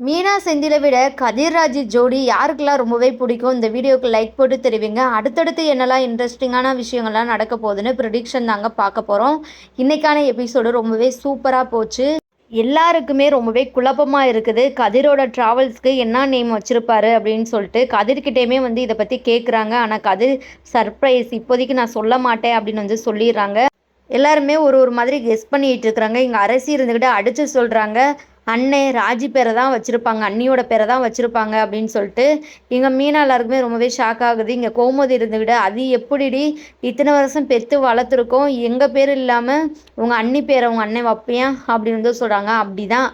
மீனா செந்திலை விட கதிர்ராஜ் ஜோடி யாருக்கெல்லாம் ரொம்பவே பிடிக்கும்? இந்த வீடியோக்கு லைக் போட்டு தெரிவிங்க. அடுத்தடுத்து என்னெல்லாம் இன்ட்ரெஸ்டிங்கான விஷயங்கள்லாம் நடக்க போகுதுன்னு ப்ரிடிக்ஷன் தாங்க பார்க்க போகிறோம் இன்றைக்கான எபிசோடு ரொம்பவே சூப்பராக போச்சு. எல்லாருக்குமே ரொம்பவே குழப்பமாக இருக்குது. கதிரோட ட்ராவல்ஸ்க்கு என்ன நேம் வச்சுருப்பாரு அப்படின்னு சொல்லிட்டு கதிர்கிட்டேயுமே வந்து இதை பற்றி கேட்குறாங்க ஆனால் கதிர் சர்ப்ரைஸ் இப்போதைக்கு நான் சொல்ல மாட்டேன் அப்படின்னு வந்து சொல்லிடுறாங்க. எல்லாருமே ஒரு ஒரு மாதிரி கெஸ் பண்ணிட்டு இருக்கிறாங்க. இங்கே அரசி இருந்துக்கிட்டு அடித்து சொல்கிறாங்க அண்ணே ராஜி பேரை தான் வச்சுருப்பாங்க அண்ணியோட பேரை தான் வச்சுருப்பாங்க அப்படின்னு சொல்லிட்டு இங்கே மீனா எல்லாருக்குமே ரொம்பவே ஷாக் ஆகுது. இங்கே கோமதி இருந்துக்கிட்டு அது எப்படிடி இத்தனை வருஷம் பெற்று வளர்த்துருக்கோம்? எங்கள் பேர் இல்லாமல் உங்கள் அண்ணி பேரை உங்கள் அண்ணன் வைப்பியான் அப்படின்னு வந்து சொல்கிறாங்க அப்படி தான்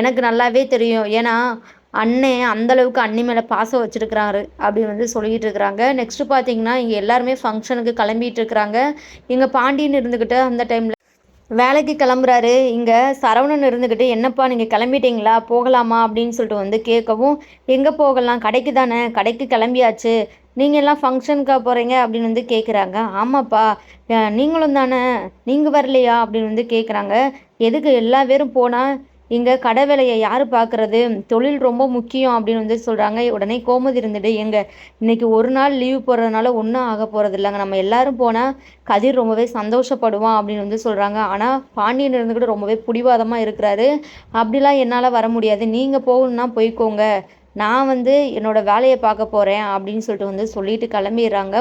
எனக்கு நல்லாவே தெரியும். ஏன்னா அண்ணன் அந்தளவுக்கு அண்ணி மேலே பாசம் வச்சுருக்கிறாரு அப்படின்னு வந்து சொல்லிகிட்டு இருக்கிறாங்க. நெக்ஸ்ட்டு பார்த்தீங்கன்னா இங்கே எல்லாருமே ஃபங்க்ஷனுக்கு கிளம்பிட்டு இருக்கிறாங்க. இங்கே பாண்டியன் இருந்துக்கிட்டு அந்த டைமில் வேலைக்கு கிளம்புறாரு. இங்கே சரவணன் இருந்துக்கிட்டு என்னப்பா நீங்கள் கிளம்பிட்டீங்களா? போகலாமா? அப்படின்னு சொல்லிட்டு வந்து கேட்கவும் எங்கே போகலாம்? கடைக்கு தானே? கடைக்கு கிளம்பியாச்சு. நீங்கள் எல்லாம் ஃபங்க்ஷனுக்கா போகிறீங்க அப்படின்னு வந்து கேட்குறாங்க ஆமாப்பா. நீங்களும் தானே? நீங்கள் வரலையா? அப்படின்னு வந்து கேட்குறாங்க எதுக்கு? எல்லா பேரும் போனால் இங்கே கடை வேலையை யார் பார்க்குறது? தொழில் ரொம்ப முக்கியம் அப்படின்னு வந்து சொல்கிறாங்க உடனே கோமதி இருந்துட்டு எங்கே இன்னைக்கு ஒரு நாள் லீவ் போடுறதுனால ஒன்றும் ஆக போகிறது இல்லைங்க. நம்ம எல்லாரும் போனால் கதிர் ரொம்பவே சந்தோஷப்படுவான் அப்படின்னு வந்து சொல்கிறாங்க ஆனால் பாண்டியன் இருந்துக்கிட்டு ரொம்பவே பிடிவாதமாக இருக்கிறாரு. அப்படிலாம் என்னால் வர முடியாது. நீங்கள் போகணுன்னா போய்க்கோங்க. நான் வந்து என்னோட வேலையை பார்க்க போகிறேன் அப்படின்னு சொல்லிட்டு வந்து சொல்லிட்டு கிளம்பிடுறாங்க.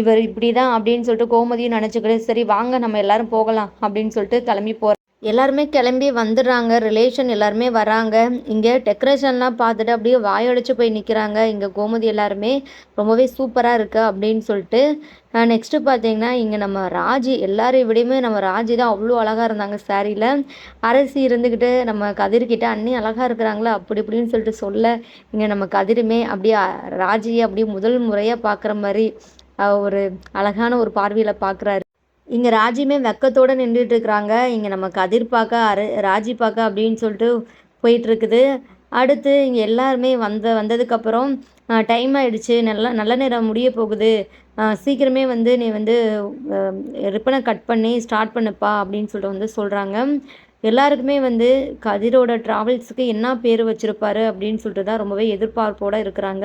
இவர் இப்படி தான் அப்படின்னு சொல்லிட்டு கோமதியும் நினச்சிக்கிட்டு சரி வாங்க நம்ம எல்லாரும் போகலாம் அப்படின்னு சொல்லிட்டு கிளம்பி போகிறேன் எல்லாருமே கிளம்பி வந்துடுறாங்க. ரிலேஷன் எல்லாருமே வராங்க. இங்கே டெக்கரேஷன்லாம் பார்த்துட்டு அப்படியே வாயடைச்சு போய் நிற்கிறாங்க இங்கே கோமதி எல்லாருமே ரொம்பவே சூப்பராக இருக்குது அப்படின்னு சொல்லிட்டு நெக்ஸ்ட்டு பார்த்தீங்கன்னா இங்கே நம்ம ராஜி எல்லாரையும் விடையுமே நம்ம ராஜி தான் அவ்வளோ அழகாக இருந்தாங்க சாரியில் அரசி இருந்துக்கிட்டு நம்ம கதிர்கிட்ட அண்ணி அழகாக இருக்கிறாங்களா? அப்படி இப்படின்னு சொல்லிட்டு சொல்ல இங்கே நம்ம கதிருமே அப்படியே ராஜியை அப்படியே முதல் முறையாக பார்க்குற மாதிரி ஒரு அழகான ஒரு பார்வையில் பார்க்குறாரு. இங்கே ராஜியுமே வெக்கத்தோடு நின்றுட்டு இருக்கிறாங்க இங்கே நம்ம கதிர் பார்க்க அரு ராஜி பார்க்க அப்படின்னு சொல்லிட்டு போயிட்டுருக்குது. அடுத்து இங்கே எல்லாருமே வந்த வந்ததுக்கப்புறம் டைம் ஆகிடுச்சு நல்ல நல்ல நேரம் முடிய போகுது. சீக்கிரமே வந்து நீ வந்து ரிப்பனை கட் பண்ணி ஸ்டார்ட் பண்ணுப்பா அப்படின்னு சொல்லிட்டு வந்து சொல்கிறாங்க எல்லாருக்குமே வந்து கதிரோட ட்ராவல்ஸுக்கு என்ன பேர் வச்சுருப்பாரு அப்படின்னு சொல்லிட்டு தான் ரொம்பவே எதிர்பார்ப்போடு இருக்கிறாங்க.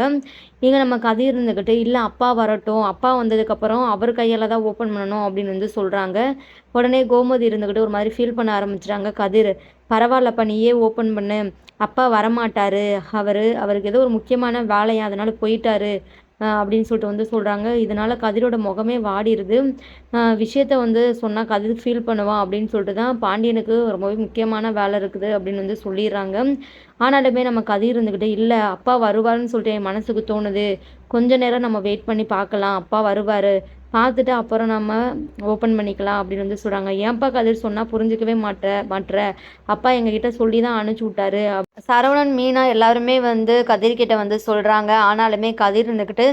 இங்கே நம்ம கதிர் இருந்துக்கிட்டு இல்லை அப்பா வரட்டும் அப்பா வந்ததுக்கப்புறம் அவர் கையால் தான் ஓப்பன் பண்ணணும் அப்படின்னு வந்து சொல்கிறாங்க உடனே கோமதி இருந்துக்கிட்டு ஒரு மாதிரி ஃபீல் பண்ண ஆரம்பிச்சிட்டாங்க. கதிர் பரவாயில்லப்பா நீயே ஓப்பன் பண்ணு. அப்பா வரமாட்டார். அவர் அவருக்கு ஏதோ ஒரு முக்கியமான வேலையா அதனால் போயிட்டாரு. அப்படின்னு சொல்லிட்டு வந்து சொல்கிறாங்க இதனால் கதிரோட முகமே வாடிடுது விஷயத்த வந்து சொன்னால் கதிர் ஃபீல் பண்ணுவான் அப்படின்னு சொல்லிட்டு தான் பாண்டியனுக்கு ரொம்பவே முக்கியமான வேலை இருக்குது அப்படின்னு வந்து சொல்லிடுறாங்க. ஆனாலுமே நம்ம கதிர் இருந்துக்கிட்டு இல்லை அப்பா வருவாருன்னு சொல்லிட்டு என் மனசுக்கு தோணுது. கொஞ்ச நேரம் நம்ம வெயிட் பண்ணி பார்க்கலாம். அப்பா வருவார். பார்த்துட்டு அப்புறம் நம்ம ஓப்பன் பண்ணிக்கலாம் அப்படின்னு வந்து சொல்கிறாங்க ஏன்ப்பா கதிர் சொன்னால் புரிஞ்சிக்கவே மாட்ட மாட்ற? அப்பா எங்ககிட்ட சொல்லி தான் அனுப்பிச்சி விட்டாரு. சரவணன் மீனா எல்லாருமே வந்து கதிர்கிட்ட வந்து சொல்கிறாங்க ஆனாலுமே கதிர் இருந்துக்கிட்டு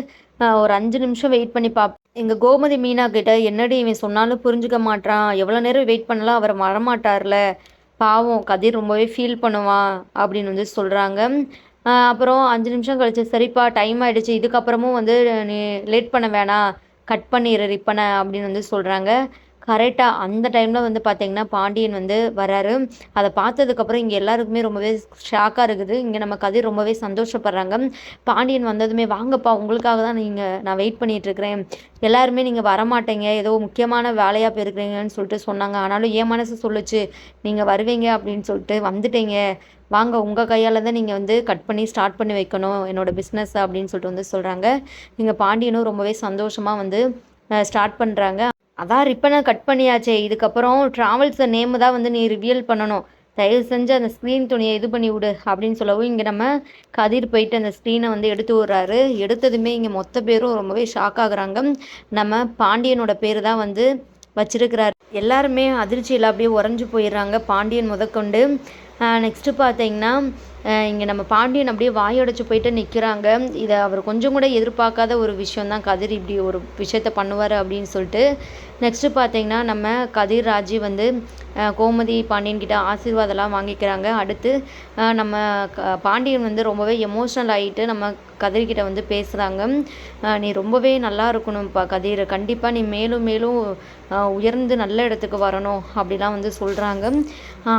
ஒரு அஞ்சு நிமிஷம் வெயிட் பண்ணி பாப் எங்கள் கோமதி மீனா கிட்ட என்னடி இவன் சொன்னாலும் புரிஞ்சுக்க மாட்டான் எவ்வளோ நேரம் வெயிட் பண்ணலாம் அவர் வரமாட்டார்ல? பாவம் கதிர் ரொம்பவே ஃபீல் பண்ணுவான் அப்படின்னு வந்து சொல்கிறாங்க அப்புறம் அஞ்சு நிமிஷம் கழிச்சு சரிப்பா டைம் ஆகிடுச்சு இதுக்கப்புறமும் வந்து நீ லேட் பண்ண வேணாம். கட் பண்ணிடு ரிப்பனை அப்படின்னு வந்து சொல்கிறாங்க கரெக்டாக அந்த டைமில் வந்து பார்த்தீங்கன்னா பாண்டியன் வந்து வராரு அதை பார்த்ததுக்கப்புறம் இங்கே எல்லாருக்குமே ரொம்பவே ஷாக்காக இருக்குது. இங்கே நம்ம கதிர் ரொம்பவே சந்தோஷப்படுறாங்க. பாண்டியன் வந்ததுமே வாங்கப்பா உங்களுக்காக தான் நீங்கள் நான் வெயிட் பண்ணிகிட்ருக்கிறேன் எல்லாருமே நீங்கள் வரமாட்டீங்க. ஏதோ முக்கியமான வேலையாக போயிருக்கிறீங்கன்னு சொல்லிட்டு சொன்னாங்க. ஆனாலும் ஏன் மனசு சொல்லுச்சு நீங்கள் வருவீங்க அப்படின்னு சொல்லிட்டு வந்துட்டீங்க. வாங்க உங்கள் கையால் தான் நீங்கள் வந்து கட் பண்ணி ஸ்டார்ட் பண்ணி வைக்கணும். என்னோட பிஸ்னஸ் அப்படின்னு சொல்லிட்டு வந்து சொல்கிறாங்க இங்கே பாண்டியனும் ரொம்பவே சந்தோஷமாக வந்து ஸ்டார்ட் பண்ணுறாங்க அதான் ரிப்பனை கட் பண்ணியாச்சே. இதுக்கப்புறம் ட்ராவல்ஸ் நேமு தான் வந்து நீ ரிவியல் பண்ணணும். தயவு செஞ்சு அந்த ஸ்க்ரீன் துணியை இது பண்ணி விடு அப்படின்னு சொல்லவும் இங்கே நம்ம கதிர் போயிட்டு அந்த ஸ்க்ரீனை வந்து எடுத்து விடுறாரு. எடுத்ததுமே இங்கே மொத்த பேரும் ரொம்பவே ஷாக் ஆகுறாங்க. நம்ம பாண்டியனோட பேர் தான் வந்து வச்சிருக்கிறார். எல்லாருமே அதிர்ச்சியில் அப்படியே உறைஞ்சு போயிடுறாங்க பாண்டியன் முதற்கொண்டு. நெக்ஸ்ட்டு பார்த்தீங்கன்னா இங்கே நம்ம பாண்டியன் அப்படியே வாயடைச்சு போயிட்டு நிற்கிறாங்க இதை அவர் கொஞ்சம் கூட எதிர்பார்க்காத ஒரு விஷயம் தான் கதிர் இப்படி ஒரு விஷயத்த பண்ணுவார் அப்படின்னு சொல்லிட்டு நெக்ஸ்ட்டு பார்த்தீங்கன்னா நம்ம கதிர் ராஜி வந்து கோமதி பாண்டியன் கிட்ட ஆசீர்வாதம்லாம் வாங்கிக்கிறாங்க. அடுத்து நம்ம பாண்டியன் வந்து ரொம்பவே எமோஷ்னல் ஆகிட்டு நம்ம கதிர்கிட்ட வந்து பேசுகிறாங்க நீ ரொம்பவே நல்லா இருக்கணும்ப்பா கதிர். கண்டிப்பாக நீ மேலும் மேலும் உயர்ந்து நல்ல இடத்துக்கு வரணும் அப்படிலாம் வந்து சொல்கிறாங்க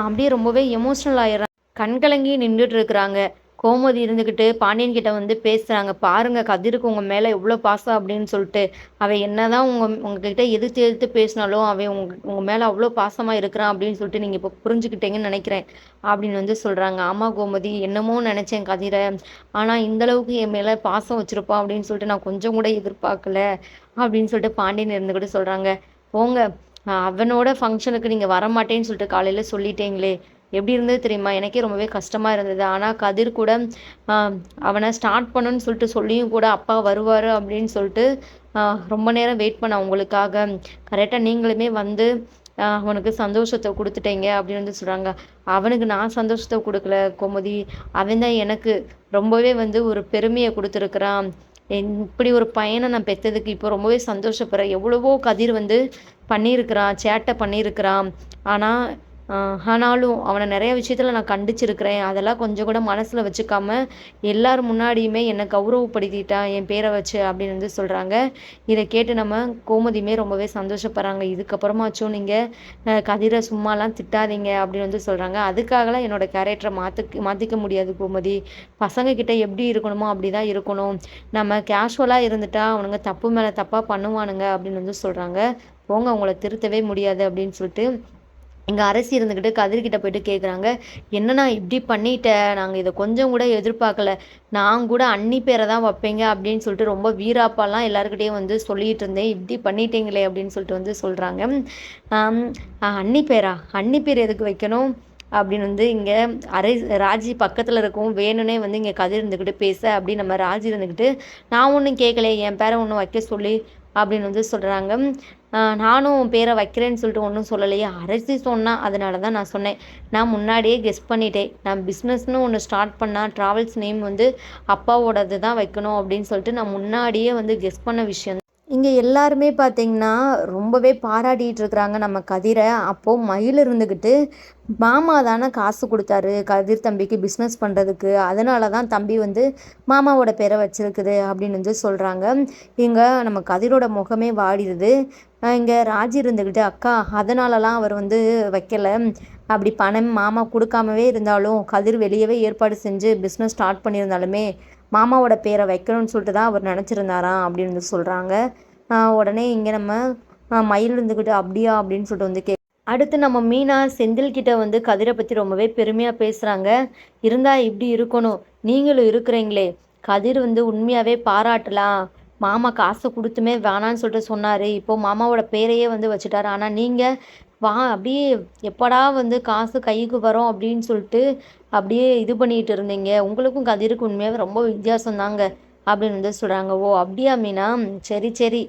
அப்படியே ரொம்பவே எமோஷ்னல் ஆயிடுறாங்க கண்கலங்கி நின்றுட்டு இருக்கிறாங்க கோமதி இருந்துக்கிட்டு பாண்டியன் கிட்ட வந்து பேசுகிறாங்க பாருங்கள் கதிருக்கு உங்கள் மேலே எவ்வளோ பாசம் அப்படின்னு சொல்லிட்டு அவள் என்ன தான் உங்கள் உங்ககிட்ட எதிர்த்து எதிர்த்து பேசினாலும் அவன் உங்க உங்கள் மேலே அவ்வளோ பாசமாக இருக்கிறான் அப்படின்னு சொல்லிட்டு நீங்கள் இப்போ புரிஞ்சுக்கிட்டீங்கன்னு நினைக்கிறேன் அப்படின்னு வந்து சொல்கிறாங்க ஆமாம் கோமதி என்னமோ நினச்சேன் கதிரை. ஆனால் இந்தளவுக்கு என் மேலே பாசம் வச்சுருப்பான் அப்படின்னு சொல்லிட்டு நான் கொஞ்சம் கூட எதிர்பார்க்கல அப்படின்னு சொல்லிட்டு பாண்டியன் இருந்துக்கிட்டு சொல்கிறாங்க போங்க அவனோட ஃபங்க்ஷனுக்கு நீங்கள் வரமாட்டேன்னு சொல்லிட்டு காலையில் சொல்லிட்டீங்களே எப்படி இருந்தது தெரியுமா? எனக்கே ரொம்பவே கஷ்டமாக இருந்தது. ஆனால் கதிர் கூட அவனை ஸ்டார்ட் பண்ணுன்னு சொல்லிட்டு சொல்லியும் கூட அப்பா வருவார் அப்படின்னு சொல்லிட்டு ரொம்ப நேரம் வெயிட் பண்ண அவங்களுக்காக. கரெக்டாக நீங்களுமே வந்து அவனுக்கு சந்தோஷத்தை கொடுத்துட்டீங்க அப்படின்னு வந்து சொல்கிறாங்க அவனுக்கு நான் சந்தோஷத்தை கொடுக்கல கோமதி. அவன் தான் எனக்கு ரொம்பவே வந்து ஒரு பெருமையை கொடுத்துருக்குறான். இப்படி ஒரு பையனை நான் பெற்றதுக்கு இப்போ ரொம்பவே சந்தோஷப்படுறேன். எவ்வளவோ கதிர் வந்து பண்ணியிருக்கிறான் சேட்டை பண்ணியிருக்கிறான். ஆனால் ஆனாலும் அவனை நிறைய விஷயத்தில் நான் கண்டிச்சிருக்கிறேன். அதெல்லாம் கொஞ்சம் கூட மனசில் வச்சுக்காம எல்லார் முன்னாடியுமே என்னை கௌரவப்படுத்திட்டான் என் பேரை வச்சு அப்படின்னு வந்து சொல்கிறாங்க இதை கேட்டு நம்ம கோமதியுமே ரொம்பவே சந்தோஷப்படுறாங்க. இதுக்கப்புறமாச்சும் நீங்கள் கதிரை சும்மாலாம் திட்டாதீங்க அப்படின்னு வந்து சொல்கிறாங்க அதுக்காகலாம் என்னோடய கேரக்டரை மாற்ற மாற்றிக்க முடியாது கோமதி. பசங்கக்கிட்ட எப்படி இருக்கணுமோ அப்படி தான் இருக்கணும். நம்ம கேஷுவலாக இருந்துட்டா அவனுங்க தப்பு மேலே தப்பாக பண்ணுவானுங்க அப்படின்னு வந்து சொல்கிறாங்க போங்க அவங்கள திருத்தவே முடியாது அப்படின்னு சொல்லிட்டு எங்கள் அரசி இருந்துக்கிட்டு கதிர்கிட்ட போயிட்டு கேட்குறாங்க என்னண்ணா இப்படி பண்ணிட்டேன் நாங்கள் இதை கொஞ்சம் கூட எதிர்பார்க்கல. நான் கூட அன்னி பேரை தான் வைப்பேங்க அப்படின்னு சொல்லிட்டு ரொம்ப வீராப்பாலாம் எல்லாருக்கிட்டேயும் வந்து சொல்லிகிட்டு இருந்தேன். இப்படி பண்ணிட்டீங்களே அப்படின்னு சொல்லிட்டு வந்து சொல்கிறாங்க அன்னி பேரா? அன்னி பேர் எதுக்கு வைக்கணும்? அப்படின்னு வந்து இங்கே அரை ராஜி பக்கத்தில் இருக்கவும் வேணும்னே வந்து இங்கே கதிர் இருந்துக்கிட்டு பேச அப்படின்னு நம்ம ராஜி இருந்துக்கிட்டு நான் ஒன்றும் கேட்கல என் பேரை ஒன்றும் வைக்க சொல்லி அப்படின்னு வந்து சொல்கிறாங்க நானும் பேரை வைக்கிறேன்னு சொல்லிட்டு ஒன்றும் சொல்லலையே. அரசி சொன்னால் அதனால தான் நான் சொன்னேன். நான் முன்னாடியே கெஸ் பண்ணிட்டேன். நான் பிஸ்னஸ்னு ஒன்று ஸ்டார்ட் பண்ணால் ட்ராவல்ஸ் நேம் வந்து அப்பாவோடது தான் வைக்கணும் அப்படின்னு சொல்லிட்டு நான் முன்னாடியே வந்து கெஸ் பண்ண விஷயம் இங்கே எல்லாருமே பார்த்தீங்கன்னா ரொம்பவே பாராட்டிகிட்டு இருக்கிறாங்க நம்ம கதிரை. அப்போது மயில் இருந்துக்கிட்டு மாமா தானே காசு கொடுத்தாரு கதிர் தம்பிக்கு பிஸ்னஸ் பண்ணுறதுக்கு அதனால தான் தம்பி வந்து மாமாவோட பேரை வச்சுருக்குது அப்படின்னு வந்து சொல்கிறாங்க இங்கே நம்ம கதிரோட முகமே வாடிடுது. இங்கே ராஜி இருந்துக்கிட்டு அக்கா அதனாலலாம் அவர் வந்து வைக்கலை. அப்படி பணம் மாமா கொடுக்காமவே இருந்தாலும் கதிர் வெளியவே ஏற்பாடு செஞ்சு பிஸ்னஸ் ஸ்டார்ட் பண்ணியிருந்தாலுமே மாமாவோட பேரை வைக்கணும்னு சொல்லிட்டு தான் அவர் நினச்சிருந்தாராம் அப்படின்னு வந்து சொல்கிறாங்க உடனே இங்கே நம்ம மயில் இருந்துக்கிட்டு அப்படியா? அப்படின்னு சொல்லிட்டு வந்து கே அடுத்து நம்ம மீனா செந்தில்கிட்ட வந்து கதிரை பற்றி ரொம்பவே பெருமையாக பேசுகிறாங்க இருந்தால் இப்படி இருக்கணும். நீங்களும் இருக்கிறீங்களே. கதிர் வந்து உண்மையாகவே பாராட்டலாம். மாமா காசை கொடுத்துமே வேணான்னு சொல்லிட்டு சொன்னார். இப்போது மாமாவோட பேரையே வந்து வச்சுட்டாரு. ஆனால் நீங்கள் வா அப்படியே எப்படா வந்து காசு கைக்கு வரும் அப்படின்னு சொல்லிட்டு அப்படியே இது பண்ணிகிட்டு இருந்தீங்க. உங்களுக்கும் கதிருக்கு உண்மையாகவே ரொம்ப வித்தியாசம் தாங்க அப்படின்னு வந்து சொல்கிறாங்க ஓ அப்படியா மீனா? சரி சரி.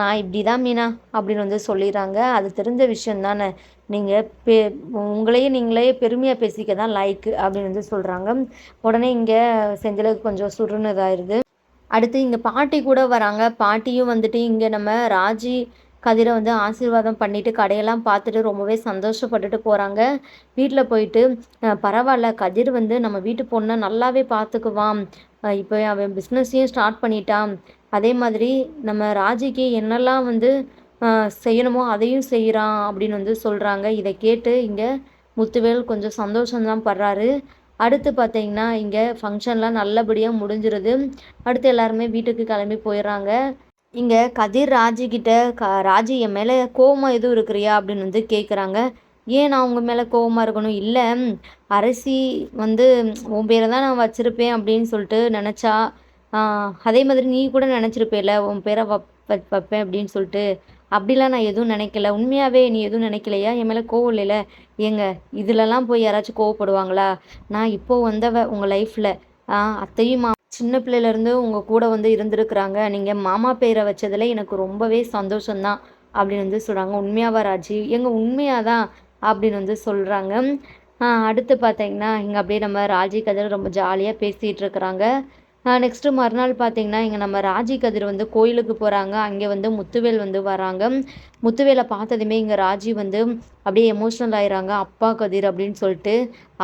நான் இப்படி தான் மீனா அப்படின்னு வந்து சொல்லிடுறாங்க. அது தெரிஞ்ச விஷயம் தானே. நீங்கள் பெ உங்களையே நீங்களே பெருமையாக பேசிக்க தான் லைக்கு அப்படின்னு வந்து சொல்கிறாங்க உடனே இங்கே செஞ்சலுக்கு கொஞ்சம் சுருன்னு இதாயிருது அடுத்து இங்கே பாட்டி கூட வராங்க. பாட்டியும் வந்துட்டு இங்கே நம்ம ராஜி கதிரை வந்து ஆசீர்வாதம் பண்ணிவிட்டு கடையெல்லாம் பார்த்துட்டு ரொம்பவே சந்தோஷப்பட்டுட்டு போகிறாங்க வீட்டில் போயிட்டு பரவாயில்ல கதிர் வந்து நம்ம வீட்டு பொண்ணை நல்லாவே பார்த்துக்குவான். இப்போ அவன் பிஸ்னஸையும் ஸ்டார்ட் பண்ணிட்டான். அதே மாதிரி நம்ம ராஜிக்கு என்னெல்லாம் வந்து செய்யணுமோ அதையும் செய்கிறான் அப்படின்னு வந்து சொல்கிறாங்க இதை கேட்டு இங்கே முத்துவேல் கொஞ்சம் சந்தோஷம்தான் படுறாரு. அடுத்து பார்த்தீங்கன்னா இங்கே ஃபங்க்ஷன்லாம் நல்லபடியாக முடிஞ்சிருது. அடுத்து எல்லாருமே வீட்டுக்கு கிளம்பி போயிடுறாங்க. இங்கே கதிர் ராஜிக்கிட்ட க ராஜி என் மேலே கோவமாக எதுவும் இருக்கிறியா? அப்படின்னு வந்து கேட்குறாங்க ஏன் நான் உங்கள் மேலே கோவமாக இருக்கணும்? இல்லை அரசி வந்து உன் பேரை தான் நான் வச்சுருப்பேன் அப்படின்னு சொல்லிட்டு நினச்சா அதே மாதிரி நீ கூட நினச்சிருப்பேல உன் பேரை வைப்பேன் அப்படின்னு சொல்லிட்டு அப்படிலாம் நான் எதுவும் நினைக்கல. உண்மையாகவே நீ எதுவும் நினைக்கலையா? என் மேலே கோவம் இல்லைல்ல. ஏங்க இதிலலாம் போய் யாராச்சும் கோவப்படுவாங்களா? நான் இப்போது வந்தவ உங்கள் லைஃப்பில் அத்தையும் மா சின்ன பிள்ளையிலேருந்து உங்கள் கூட வந்து இருந்திருக்கிறாங்க. நீங்கள் மாமா பேரை வச்சதில் எனக்கு ரொம்பவே சந்தோஷம்தான் அப்படின்னு வந்து சொல்கிறாங்க உண்மையாவா ராஜி? எங்கள் உண்மையாக தான் அப்படின்னு வந்து சொல்கிறாங்க அடுத்து பார்த்தீங்கன்னா இங்கே அப்படியே நம்ம ராஜி கதை ரொம்ப ஜாலியாக பேசிகிட்டு இருக்கிறாங்க. நெக்ஸ்ட்டு மறுநாள் பார்த்தீங்கன்னா இங்கே நம்ம ராஜி கதிர் வந்து கோயிலுக்கு போகிறாங்க அங்கே வந்து முத்துவேல் வந்து வராங்க. முத்துவேலை பார்த்ததுமே இங்கே ராஜி வந்து அப்படியே எமோஷ்னல் ஆயிடுறாங்க அப்பா கதிர் அப்படின்னு சொல்லிட்டு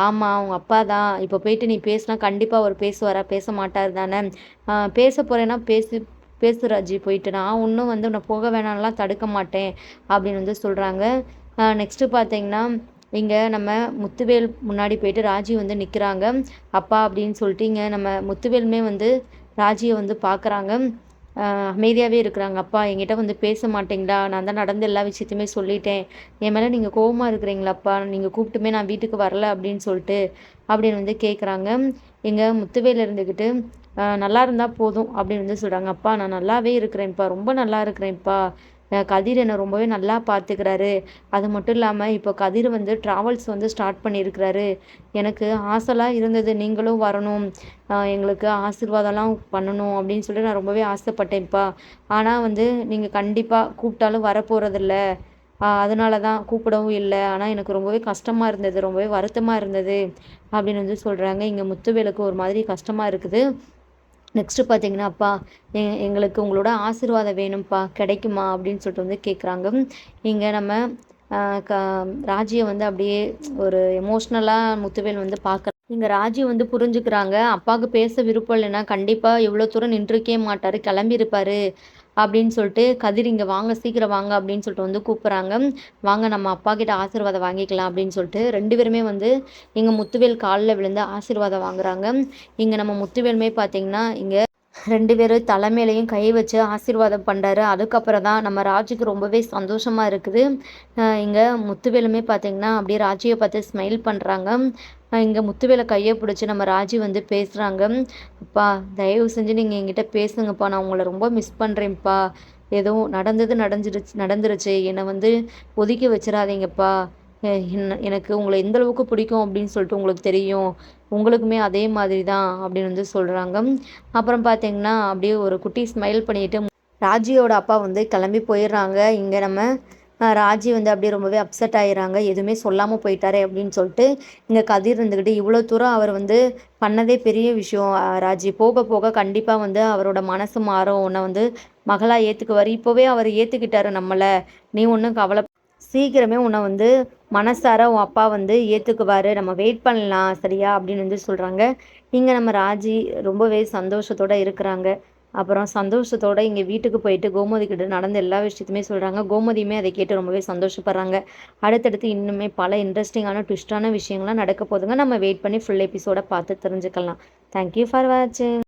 ஆமாம் அவங்க அப்பா தான். இப்போ போயிட்டு நீ பேசினா கண்டிப்பாக அவர் பேசுவாரா? பேச மாட்டார் தானே. பேச போகிறேன்னா பேசி பேசு ராஜி போயிட்டு நான் ஒன்றும் வந்து உன்னை போக வேணாம்லாம் தடுக்க மாட்டேன் அப்படின்னு வந்து சொல்கிறாங்க நெக்ஸ்ட்டு பார்த்தீங்கன்னா இங்கே நம்ம முத்துவேல் முன்னாடி போயிட்டு ராஜி வந்து நிற்கிறாங்க அப்பா அப்படின்னு சொல்லிட்டு இங்கே நம்ம முத்துவேலுமே வந்து ராஜியை வந்து பார்க்குறாங்க அமைதியாகவே இருக்கிறாங்க. அப்பா என்கிட்ட வந்து பேச மாட்டீங்களா? நான் தான் நடந்த எல்லா விஷயத்தையுமே சொல்லிட்டேன். என் மேலே நீங்கள் கோபமாக இருக்கிறீங்களாப்பா நீங்கள் கூப்பிட்டுமே நான் வீட்டுக்கு வரல அப்படின்னு சொல்லிட்டு அப்படின்னு வந்து கேட்குறாங்க எங்கள் முத்துவேல் இருந்துக்கிட்டு நல்லா இருந்தால் போதும் அப்படின்னு வந்து சொல்கிறாங்க அப்பா நான் நல்லாவே இருக்கிறேன்ப்பா. ரொம்ப நல்லா இருக்கிறேன்ப்பா. கதிர் என்னை ரொம்பவே நல்லா பார்த்துக்கிறாரு. அது மட்டும் இல்லாமல் இப்போ கதிர் வந்து ட்ராவல்ஸ் வந்து ஸ்டார்ட் பண்ணியிருக்கிறாரு. எனக்கு ஆசைலாம் இருந்தது நீங்களும் வரணும். எங்களுக்கு ஆசீர்வாதம்லாம் பண்ணணும் அப்படின்னு சொல்லிட்டு நான் ரொம்பவே ஆசைப்பட்டேன்ப்பா ஆனால் வந்து நீங்கள் கண்டிப்பாக கூப்பிட்டாலும் வரப்போகிறதில்ல அதனால தான் கூப்பிடவும் இல்லை. ஆனால் எனக்கு ரொம்பவே கஷ்டமாக இருந்தது ரொம்பவே வருத்தமாக இருந்தது அப்படின்னு வந்து சொல்கிறாங்க இங்கே முத்துவேலுக்கு ஒரு மாதிரி கஷ்டமாக இருக்குது. நெக்ஸ்ட்டு பார்த்தீங்கன்னா அப்பா எ எங்களுக்கு உங்களோட ஆசீர்வாதம் வேணும்ப்பா கிடைக்குமா அப்படின்னு சொல்லிட்டு வந்து கேட்குறாங்க இங்கே நம்ம க ராஜியை வந்து அப்படியே ஒரு எமோஷ்னலாக முத்துவேல் வந்து பார்க்க இங்கே ராஜி வந்து புரிஞ்சுக்கிறாங்க. அப்பாவுக்கு பேச விருப்பம் இல்லைன்னா கண்டிப்பாக எவ்வளோ தூரம் நின்றுக்கே மாட்டார் கிளம்பியிருப்பார். அப்படின்னு சொல்லிட்டு கதிர் இங்கே வாங்க சீக்கிரம் வாங்க அப்படின்னு சொல்லிட்டு வந்து கூப்பிட்றாங்க. வாங்க நம்ம அப்பா கிட்ட ஆசீர்வாதம் வாங்கிக்கலாம் அப்படின்னு சொல்லிட்டு ரெண்டு பேருமே வந்து இங்கே முத்துவேல் காலில் விழுந்து ஆசீர்வாதம் வாங்குறாங்க. இங்கே நம்ம முத்துவேலுமே பார்த்தீங்கன்னா இங்கே ரெண்டு பேரும் தலைமையிலையும் கை வச்சு ஆசீர்வாதம் பண்ணுறாரு அதுக்கப்புறம் தான் நம்ம ராஜுக்கு ரொம்பவே சந்தோஷமாக இருக்குது. இங்கே முத்துவேலுமே பார்த்திங்கன்னா அப்படியே ராஜியை பார்த்து ஸ்மைல் பண்ணுறாங்க இங்கே முத்துவேலை கையை பிடிச்சி நம்ம ராஜி வந்து பேசுகிறாங்க அப்பா தயவு செஞ்சு நீங்கள் என்கிட்ட பேசுங்கப்பா. நான் உங்களை ரொம்ப மிஸ் பண்ணுறேன்ப்பா எதுவும் நடந்தது நடந்துருச்சு நடந்துருச்சு. என்னை வந்து ஒதுக்கி வச்சிடாதீங்கப்பா. எனக்கு உங்களை எந்த அளவுக்கு பிடிக்கும் அப்படின்னு சொல்லிட்டு உங்களுக்கு தெரியும். உங்களுக்குமே அதே மாதிரி தான் அப்படின்னு வந்து சொல்கிறாங்க அப்புறம் பார்த்தீங்கன்னா அப்படியே ஒரு குட்டி ஸ்மைல் பண்ணிட்டு ராஜியோட அப்பா வந்து கிளம்பி போயிடுறாங்க. இங்கே நம்ம ராஜி வந்து அப்படியே ரொம்பவே அப்செட் ஆகிறாங்க எதுவுமே சொல்லாமல் போயிட்டாரே அப்படின்னு சொல்லிட்டு இங்கே கதிர் இருந்துக்கிட்டு இவ்வளோ தூரம் அவர் வந்து பண்ணதே பெரிய விஷயம். ராஜி போக போக கண்டிப்பாக வந்து அவரோட மனசு மாறும். உன்னை வந்து மகளாக ஏற்றுக்குவார் இப்போவே அவர் ஏற்றுக்கிட்டாரு நம்மளை. நீ ஒன்றும் கவலை சீக்கிரமே உன்னை வந்து மனசார உன் அப்பா வந்து ஏற்றுக்குவார் நம்ம வெயிட் பண்ணலாம் சரியா? அப்படின்னு வந்து சொல்கிறாங்க இங்கே நம்ம ராஜி ரொம்பவே சந்தோஷத்தோடு இருக்கிறாங்க. அப்புறம் சந்தோஷத்தோடு இங்கே வீட்டுக்கு போயிட்டு கோமதி கிட்ட நடந்த எல்லா விஷயத்தையுமே சொல்கிறாங்க கோமதியுமே அதை கேட்டு ரொம்பவே சந்தோஷப்படுறாங்க. அடுத்தடுத்து இன்னுமே பல இன்ட்ரெஸ்டிங்கான ட்விஸ்டான விஷயங்கள்லாம் நடக்க போதுங்க நம்ம வெயிட் பண்ணி ஃபுல் எபிசோட பார்த்து தெரிஞ்சுக்கலாம். தேங்க்யூ ஃபார் வாட்சிங்